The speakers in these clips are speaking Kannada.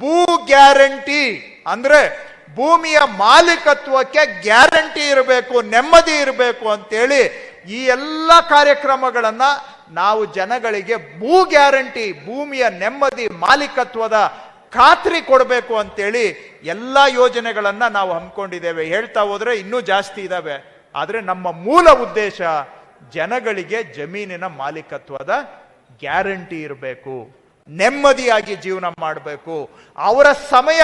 ಭೂ ಗ್ಯಾರಂಟಿ ಅಂದ್ರೆ ಭೂಮಿಯ ಮಾಲೀಕತ್ವಕ್ಕೆ ಗ್ಯಾರಂಟಿ ಇರಬೇಕು, ನೆಮ್ಮದಿ ಇರಬೇಕು ಅಂತೇಳಿ ಈ ಎಲ್ಲ ಕಾರ್ಯಕ್ರಮಗಳನ್ನ ನಾವು ಜನಗಳಿಗೆ ಭೂ ಗ್ಯಾರಂಟಿ, ಭೂಮಿಯ ನೆಮ್ಮದಿ, ಮಾಲೀಕತ್ವದ ಖಾತ್ರಿ ಕೊಡಬೇಕು ಅಂತೇಳಿ ಎಲ್ಲ ಯೋಜನೆಗಳನ್ನ ನಾವು ಹಮ್ಮಿಕೊಂಡಿದ್ದೇವೆ. ಹೇಳ್ತಾ ಹೋದ್ರೆ ಇನ್ನೂ ಜಾಸ್ತಿ ಇದ್ದಾವೆ ಆದರೆ ನಮ್ಮ ಮೂಲ ಉದ್ದೇಶ ಜನಗಳಿಗೆ ಜಮೀನಿನ ಮಾಲೀಕತ್ವದ ಗ್ಯಾರಂಟಿ ಇರಬೇಕು. ನೆಮ್ಮದಿಯಾಗಿ ಜೀವನ ಮಾಡಬೇಕು. ಅವರ ಸಮಯ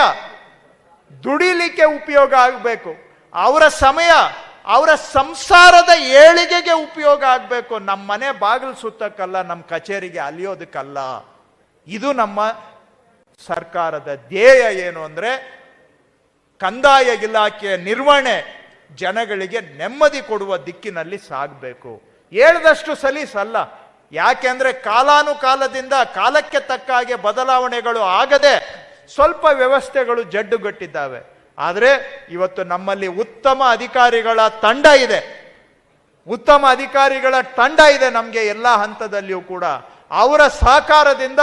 ದುಡಿಲಿಕ್ಕೆ ಉಪಯೋಗ ಆಗಬೇಕು. ಅವರ ಸಮಯ ಅವರ ಸಂಸಾರದ ಏಳಿಗೆಗೆ ಉಪಯೋಗ ಆಗಬೇಕು. ನಮ್ಮ ಮನೆ ಬಾಗಿಲು ಸುತ್ತಕ್ಕಲ್ಲ ನಮ್ಮ ಕಚೇರಿಗೆ ಅಲಿಯೋದಕ್ಕಲ್ಲ. ಇದು ನಮ್ಮ ಸರ್ಕಾರದ ಧ್ಯೇಯ ಏನು ಅಂದರೆ ಕಂದಾಯ ಇಲಾಖೆಯ ನಿರ್ವಹಣೆ ಜನಗಳಿಗೆ ನೆಮ್ಮದಿ ಕೊಡುವ ದಿಕ್ಕಿನಲ್ಲಿ ಸಾಗಬೇಕು. ಹೇಳ್ದಷ್ಟು ಸಲೀಸಲ್ಲ ಯಾಕೆಂದ್ರೆ ಕಾಲಾನುಕಾಲದಿಂದ ಕಾಲಕ್ಕೆ ತಕ್ಕ ಹಾಗೆ ಬದಲಾವಣೆಗಳು ಆಗದೆ ಸ್ವಲ್ಪ ವ್ಯವಸ್ಥೆಗಳು ಜಡ್ಡುಗಟ್ಟಿದ್ದಾವೆ. ಆದರೆ ಇವತ್ತು ನಮ್ಮಲ್ಲಿ ಉತ್ತಮ ಅಧಿಕಾರಿಗಳ ತಂಡ ಇದೆ. ಉತ್ತಮ ಅಧಿಕಾರಿಗಳ ತಂಡ ಇದೆ ನಮಗೆ ಎಲ್ಲ ಹಂತದಲ್ಲಿಯೂ ಕೂಡ. ಅವರ ಸಹಕಾರದಿಂದ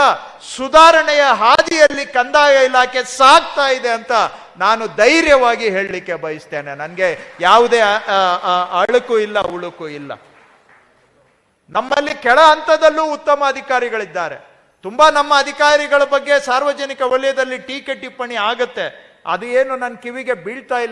ಸುಧಾರಣೆಯ ಹಾದಿಯಲ್ಲಿ ಕಂದಾಯ ಇಲಾಖೆ ಸಾಗ್ತಾ ಇದೆ ಅಂತ ನಾನು ಧೈರ್ಯವಾಗಿ ಹೇಳಲಿಕ್ಕೆ ಬಯಸ್ತೇನೆ. ನನಗೆ ಯಾವುದೇ ಅಳುಕು ಇಲ್ಲ, ಉಳುಕು ಇಲ್ಲ. ನಮ್ಮಲ್ಲಿ ಕೆಳ ಹಂತದಲ್ಲೂ ಉತ್ತಮ ಅಧಿಕಾರಿಗಳಿದ್ದಾರೆ. ತುಂಬಾ ನಮ್ಮ ಅಧಿಕಾರಿಗಳ ಬಗ್ಗೆ ಸಾರ್ವಜನಿಕ ವಲಯದಲ್ಲಿ ಟೀಕೆ ಟಿಪ್ಪಣಿ ಆಗುತ್ತೆ. ಅದು ಏನು ನನ್ನ ಕಿವಿಗೆ ಬೀಳ್ತಾ ಇಲ್ಲ.